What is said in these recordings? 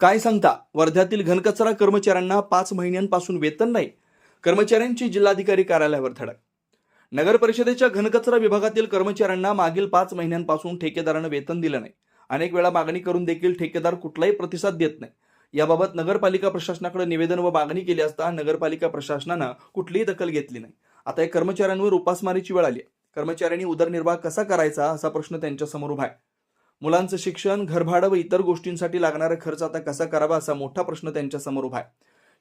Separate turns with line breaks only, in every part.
काय सांगता? वर्ध्यातील घनकचरा कर्मचाऱ्यांना पाच महिन्यांपासून वेतन नाही. कर्मचाऱ्यांची जिल्हाधिकारी कार्यालयावर धडक. नगर परिषदेच्या घनकचरा विभागातील कर्मचाऱ्यांना मागील पाच महिन्यांपासून ठेकेदारानं वेतन दिलं नाही. अनेक वेळा मागणी करून देखील ठेकेदार कुठलाही प्रतिसाद देत नाही. याबाबत नगरपालिका प्रशासनाकडे निवेदन व मागणी केली असता नगरपालिका प्रशासनानं कुठलीही दखल घेतली नाही. आता या कर्मचाऱ्यांवर उपासमारीची वेळ आली आहे. कर्मचाऱ्यांनी उदरनिर्वाह कसा करायचा असा प्रश्न त्यांच्यासमोर उभा आहे. मुलांचं शिक्षण घरभाडं व इतर गोष्टींसाठी लागणारा खर्च आता कसा करावा असा मोठा प्रश्न त्यांच्यासमोर उभा आहे.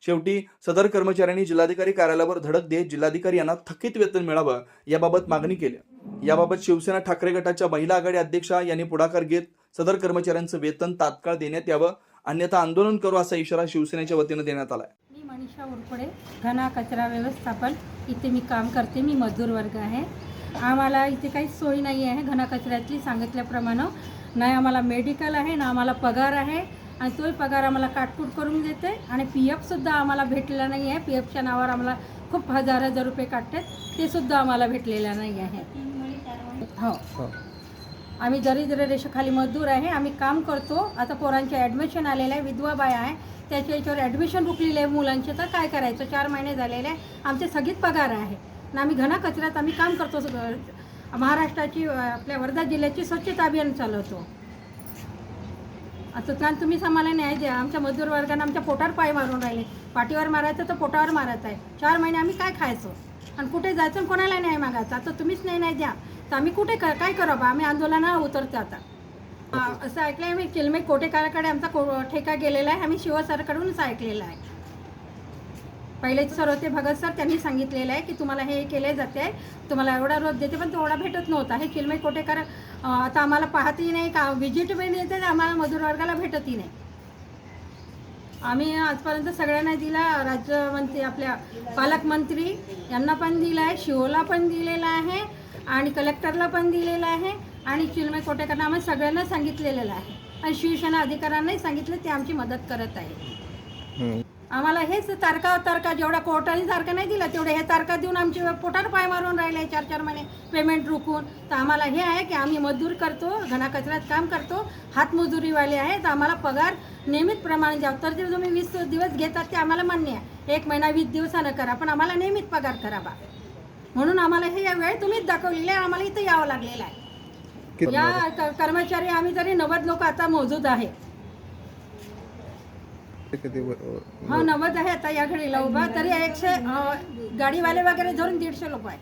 शेवटी सदर कर्मचाऱ्यांनी जिल्हाधिकारी कार्यालयावर धडक देत जिल्हाधिकारी यांना थकीत वेतन मिळावं याबाबत मागणी केली. याबाबत शिवसेना ठाकरे गटाच्या महिला आघाडी अध्यक्षा यांनी पुढाकार घेत सदर कर्मचाऱ्यांचं वेतन तात्काळ देण्यात यावं अन्यथा आंदोलन करू असा इशारा शिवसेनेच्या वतीनं देण्यात आलाय.
मी मनीषा उरपडे घना कचरा व्यवस्थापन. इथे मी काम करते मी मजदूर वर्ग आहे. आम्हाला इथे काही सोय नाही आहे घना कचऱ्याची सांगितल्याप्रमाणे नाही आम्हाला मेडिकल आहे ना आम्हाला पगार आहे. आणि तोही पगार आम्हाला काटकूट करून देते. आणि पी एफसुद्धा आम्हाला भेटलेला नाही आहे. पी एफच्या नावावर आम्हाला खूप हजार हजार रुपये काढतात ते सुद्धा आम्हाला भेटलेलं नाही आहे. हो. आम्ही दरिद्र रेषेखाली मजदूर आहे. आम्ही काम करतो. आता पोरांचे ॲडमिशन आलेलं आहे. विधवा बाय आहे. त्याच्या याच्यावर ॲडमिशन रुकलेले आहे. मुलांचे तर काय करायचं? चार महिने झालेले आहे. आमचे सगळीच पगार आहे. आणि आम्ही घना कचऱ्यात आम्ही काम करतो. सगळं. महाराष्ट्राची आपल्या वर्धा जिल्ह्याची स्वच्छता अभियान चालवतो. असं कारण तुम्हीच आम्हाला न्याय द्या. आमच्या मजदूर वर्गाने आमच्या पोटावर पाय मारून राहिले. पाठीवर मारायचं तर पोटावर मारत आहे. चार महिने आम्ही काय खायचो? आणि कुठे जायचं आणि कोणाला न्याय मागायचा? आता तुम्हीच नाही नाही द्या. तर आम्ही कुठे क- काय करू बा? आम्ही आंदोलनाला उतरतो आता. असं ऐकलं आहे मी चिलमे कोटेकाराकडे आमचा को ठेका गेलेला आहे. आम्ही शिवसरकडूनच ऐकलेला आहे. पहिले सर भगत सर त्यांनी सांगितलेलं आहे की तुम्हाला हे केले जाते तुम्हाला एवढा रोज देते पण तेवढा भेटत नव्हता. हे किलमय कोटेकर आता आम्हाला पाहतही नाही का? व्हिजिट पण येते आम्हाला मजूर वर्गाला भेटतही नाही. आम्ही आजपर्यंत सगळ्यांना दिला राज्यमंत्री आपल्या पालकमंत्री यांना पण दिला आहे शिवला पण दिलेला आहे आणि कलेक्टरला पण दिलेला आहे आणि चिलमय कोटेकरांना आम्ही सगळ्यांना सांगितलेलं आहे. आणि शिवसेना अधिकाऱ्यांनाही सांगितलं ते आमची मदत करत आहे. आम्हाला हेच तारखा तारखा जेवढा कोर्टाने तारखा नाही दिला तेवढे हे तारखा देऊन आमचे पोटार पाय मारून राहिले चार चार महिने पेमेंट रुकून तर आम्हाला हे आहे की आम्ही मजदूर करतो घना कचऱ्यात काम करतो हातमजुरीवाले आहे तर आम्हाला पगार नियमित प्रमाणे द्यावं तर जे तुम्ही वीस दिवस घेतात ते आम्हाला मान्य आहे. एक महिना वीस दिवसानं करा पण आम्हाला नियमित पगार करावा. म्हणून आम्हाला हे या वेळ तुम्हीच दाखवलेली आहे आम्हाला इथं यावं लागलेलं आहे. या कर्मचारी आम्ही तरी नव्वद लोक आता मोजूद आहे
किती व-
हा नव्वद आहे आता या घडीला उभा तरी एकशे अं, गाडीवाले वगैरे धरून दीडशे लोक आहे